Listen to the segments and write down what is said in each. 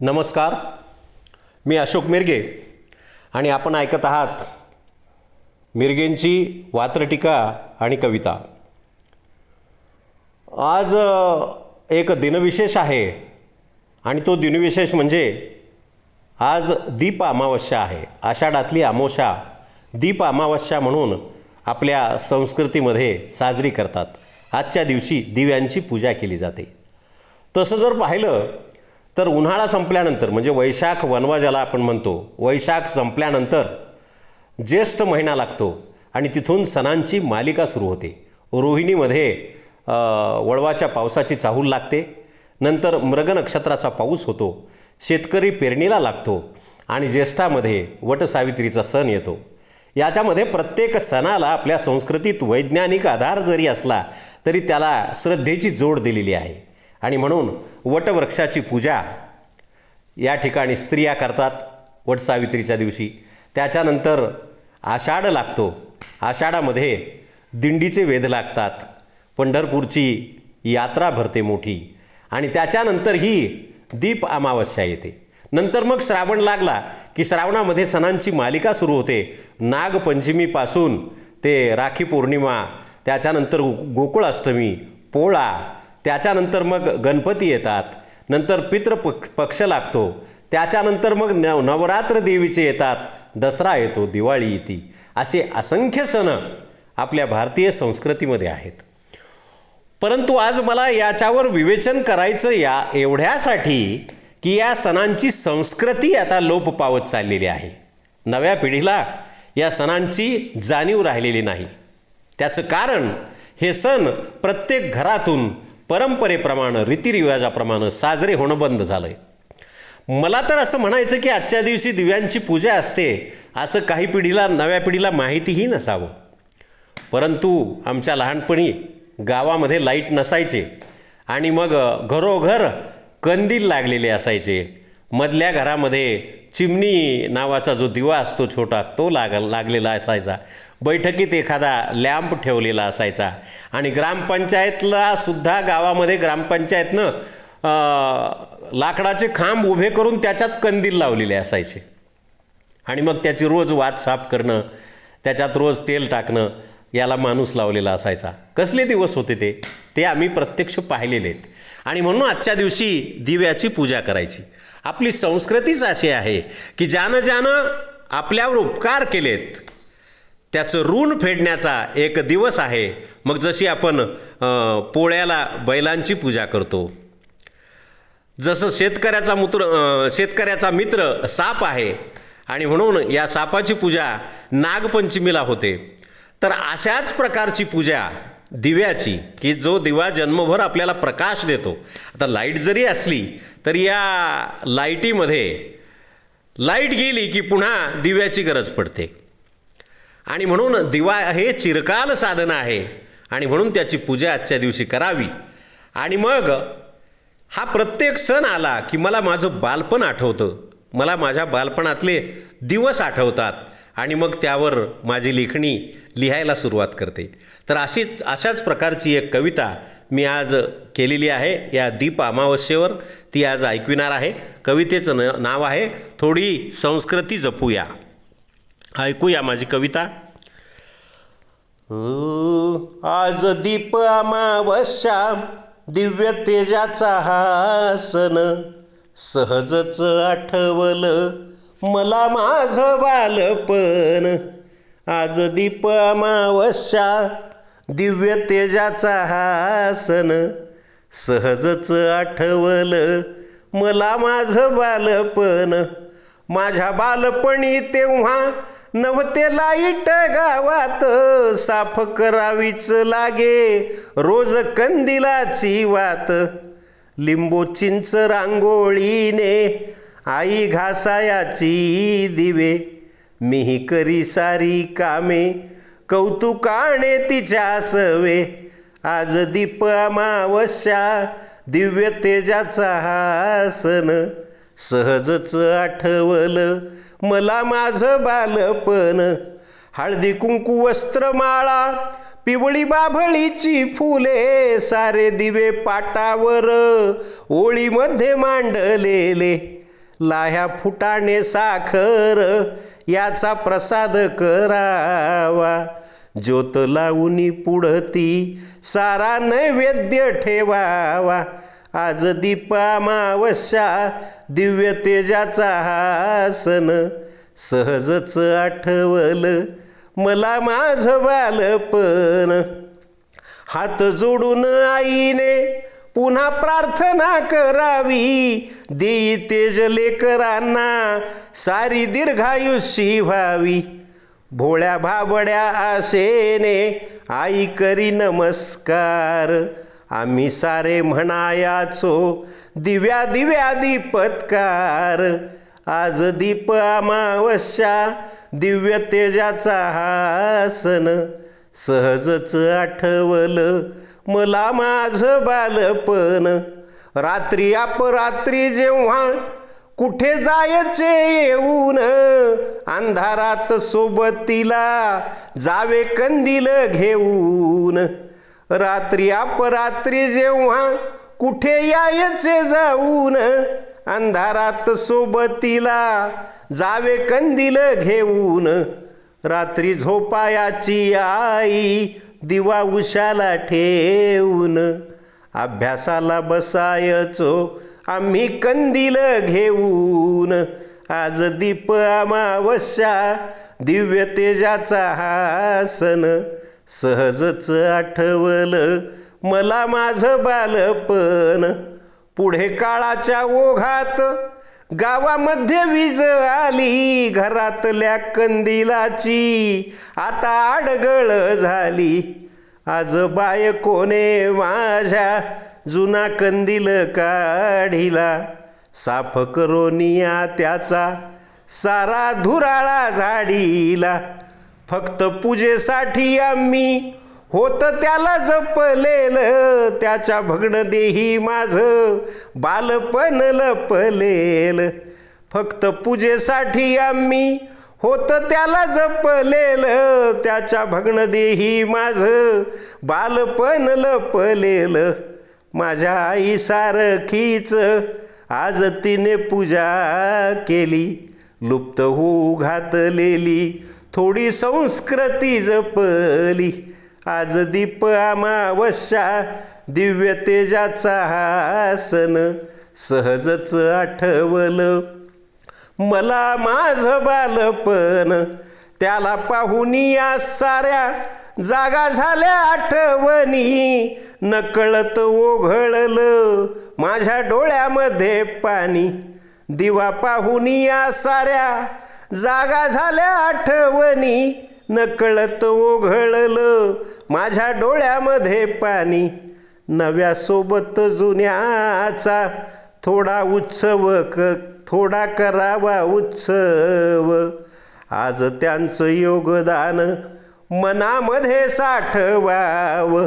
नमस्कार. मी अशोक मिरगे आणि आपण ऐकत आहात मिरगेंची वात्रटीका आणि कविता. आज एक दिनविशेष आहे आणि तो दिनविशेष म्हणजे आज दीप अमावस्या आहे. आषाढातली अमावस्या दीप अमावस्या म्हणून आपल्या संस्कृतीमध्ये साजरी करतात. आजच्या दिवशी दिव्यांची पूजा केली जाते. तसं जर पाहिलं तर उन्हाळा संपल्यानंतर म्हणजे वैशाख वनवा ज्याला आपण म्हणतो वैशाख संपल्यानंतर ज्येष्ठ महिना लागतो आणि तिथून सणांची मालिका सुरू होते. रोहिणीमध्ये वळवाच्या पावसाची चाहूल लागते. नंतर मृग नक्षत्राचा पाऊस होतो. शेतकरी पेरणीला लागतो आणि ज्येष्ठामध्ये वटसावित्रीचा सण येतो. याच्यामध्ये प्रत्येक सणाला आपल्या संस्कृतीत वैज्ञानिक आधार जरी असला तरी त्याला श्रद्धेची जोड दिलेली आहे. आणि म्हणून वटवृक्षाची पूजा या ठिकाणी स्त्रिया करतात वटसावित्रीच्या दिवशी. त्याच्यानंतर आषाढ लागतो. आषाढामध्ये दिंडीचे वेध लागतात. पंढरपूरची यात्रा भरते मोठी. आणि त्याच्यानंतर ही दीप अमावस्या येते. नंतर मग श्रावण लागला की श्रावणामध्ये सणांची मालिका सुरू होते. नागपंचमीपासून ते राखी पौर्णिमा त्याच्यानंतर गो- गोकुळ पोळा त्याच्यानंतर मग गणपती येतात. नंतर पितृ पक्ष पक्ष लागतो. त्याच्यानंतर मग नव नवरात्र देवीचे येतात. दसरा येतो दिवाळी येते. असे असंख्य सण आपल्या भारतीय संस्कृतीमध्ये आहेत. परंतु आज मला याच्यावर विवेचन करायचं या एवढ्यासाठी की या सणांची संस्कृती आता लोप पावत चाललेली आहे. नव्या पिढीला या सणांची जाणीव राहिलेली नाही. त्याचं कारण हे सण प्रत्येक घरातून परंपरेप्रमाणे रीतिरिवाजाप्रमाणे साजरे होणं बंद झालं आहे मला तर असं म्हणायचं की आजच्या दिवशी दिव्यांची पूजा असते असं काही पिढीला नव्या पिढीला माहितीही नसावं. परंतु आमच्या लहानपणी गावामध्ये लाइट नसायचे आणि मग घरोघर कंदील लागलेले असायचे. मधल्या घरामध्ये चिमणी नावाचा जो दिवा असतो छोटा तो लाग लागलेला असायचा. बैठकीत एखादा लॅम्प ठेवलेला असायचा. आणि ग्रामपंचायतला सुद्धा गावामध्ये ग्रामपंचायतनं लाकडाचे खांब उभे करून त्याच्यात कंदील लावलेले असायचे. आणि मग त्याची रोज वात साफ करणं त्याच्यात रोज तेल टाकणं याला माणूस लावलेला असायचा. कसले दिवस होते ते? ते आम्ही प्रत्यक्ष पाहिलेले आहेत. आणि म्हणून आजच्या दिवशी दिव्याची पूजा करायची. आपली संस्कृतीच अशी आहे की ज्यानं ज्यानं आपल्यावर उपकार केलेत त्याचं ऋण फेडण्याचा एक दिवस आहे. मग जशी आपण पोळ्याला बैलांची पूजा करतो जसं शेतकऱ्याचा मूत्र शेतकऱ्याचा मित्र साप आहे आणि म्हणून या सापाची पूजा नागपंचमीला होते. तर अशाच प्रकारची पूजा दिव्याची की जो दिवा जन्मभर आपल्याला प्रकाश देतो. आता लाइट जरी असली तरी या लाईटीमध्ये लाइट गेली की पुन्हा दिव्याची गरज पडते. आणि म्हणून दिवा हे चिरकाल साधन आहे आणि म्हणून त्याची पूजा आजच्या दिवशी करावी. आणि मग हा प्रत्येक सण आला की मला माझं बालपण आठवतं. मला माझ्या बालपणातले दिवस आठवतात. आणि मग त्यावर माझी लेखणी लिहायला सुरुवात करते. तर अशीच अशाच प्रकारची एक कविता मी आज केलेली आहे. या दीप अमावस्येवर ती आज ऐकविणार आहे. कवितेचं न नाव आहे थोडी संस्कृती जपूया. ऐकूया माझी कविता. आज दीप अमावस्या दिव्य तेजाचा हा सण सहजच आठवलं मला माझं बालपण. आज दीप अमावस्या दिव्य तेजाचा हा सण सहजच आठवलं मला माझं बालपण. माझ्या बालपणी तेव्हा नव्हते लाइट गावात. साफ करावीच लागे रोज कंदिलाची वात. लिंबू चिंच रांगोळीने आई घासायाची दिवे. मी करी सारी कामे कौतुकाने तिच्या सवे. आज दीप अमावस्या दिव्य तेजाचा हासन सहजच आठवलं मला माझं बालपण. हळदी कुंकू वस्त्रमाळा पिवळी बाभळीची फुले सारे दिवे पाटावर ओळीमध्ये मांडलेले. लाह्या फुटाणे साखर याचा प्रसाद करावा. ज्योत लावूनी पुढती सारा नैवेद्य ठेवावा. आज दीपामावस्या दिव्य तेजाचा हासन सहजच आठवलं मला माझं बालपण. हात जोडून आईने पुन्हा प्रार्थना करावी. देई तेज लेकरांना सारी दीर्घायुषी व्हावी. भोळ्या भाबड्या आसेने आई करी नमस्कार. आम्ही सारे म्हणायाचो दिव्या दिव्या दीपत्कार. आज दीप अमावस्या दिव्य तेजाचा हासन. सहजच आठवलं मला माझं बालपण. रात्री अपरात्री जेव्हा कुठे जायचे येऊन अंधारात सोबतीला जावे कंदील घेऊन. रात्री अपरात्री जेव्हा कुठे यायचे जाऊन अंधारात सोबतीला जावे कंदील घेऊन. रात्री झोपायाची आई दिवा उशाला ठेवून. अभ्यासाला बसायचो. आम्ही कंदील घेऊन. आज दीप अमावस्या दिव्य तेजाचा हासन. सहजच आठवलं मला माझं बालपण. पुढे काळाच्या ओघात गावामध्ये वीज आली घरातल्या कंदिलाची. आता आडगळ झाली. आज बाय कोणे माझ्या जुना कंदील काढिला. साफ करोनिया त्याचा सारा धुराळा झाडीला. फक्त पूजेसाठी आम्ही होत त्याला जपलेलं. त्याच्या भग्नदेही देही माझं बालपण लपलेलं. फक्त पूजेसाठी आम्ही होत त्याला जपलेलं त्याच्या भग्नदेही देही माझं. बालपण लपलेलं माझ्या आई सारखीच. आज तिने पूजा केली लुप्त होऊ घातलेली थोडी संस्कृती जपली. आज दीप अमावस्या दिव्य तेजाचा हासन सहजच आठवलं. मला माझं बालपण त्याला पाहुनी या साऱ्या जागा झाल्या आठवणी. नकळत ओघळलं माझ्या डोळ्यामध्ये पाणी. दिवा पाहुनी या साऱ्या जागा झाल्या आठवणी. नकळत ओघळलं माझ्या डोळ्यामध्ये पाणी. नव्यासोबत जुन्याचा थोडा उत्सव क थोडा करावा उत्सव. आज त्यांचं योगदान मनामध्ये साठवावं.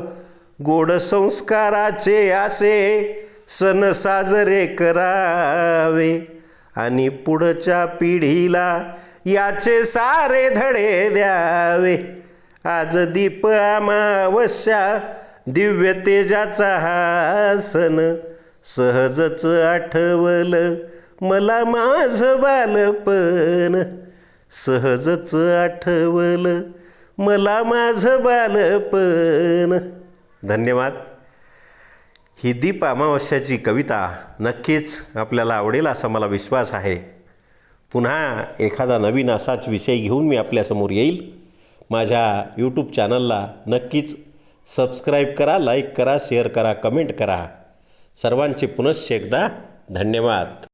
गोड संस्काराचे असे सण साजरे करावे. आणि पुढच्या पिढीला याचे सारे धडे द्यावे. आज दीप अमावस्या दिव्य तेजाचा हा सण. सहजच आठवलं मला माझं बालपण सहजच आठवलं. मला माझं बालपण. धन्यवाद. ही दीप अमावस्याची कविता नक्कीच आपल्याला आवडेल असा मला विश्वास आहे. पुन्हा एखादा नवीन असाच विषय घेऊन मी आपल्यासमोर येईल. माझ्या यूट्यूब चॅनलला नक्कीच सबस्क्राईब करा लाईक करा शेअर करा कमेंट करा. सर्वांचे पुनश्च एकदा धन्यवाद.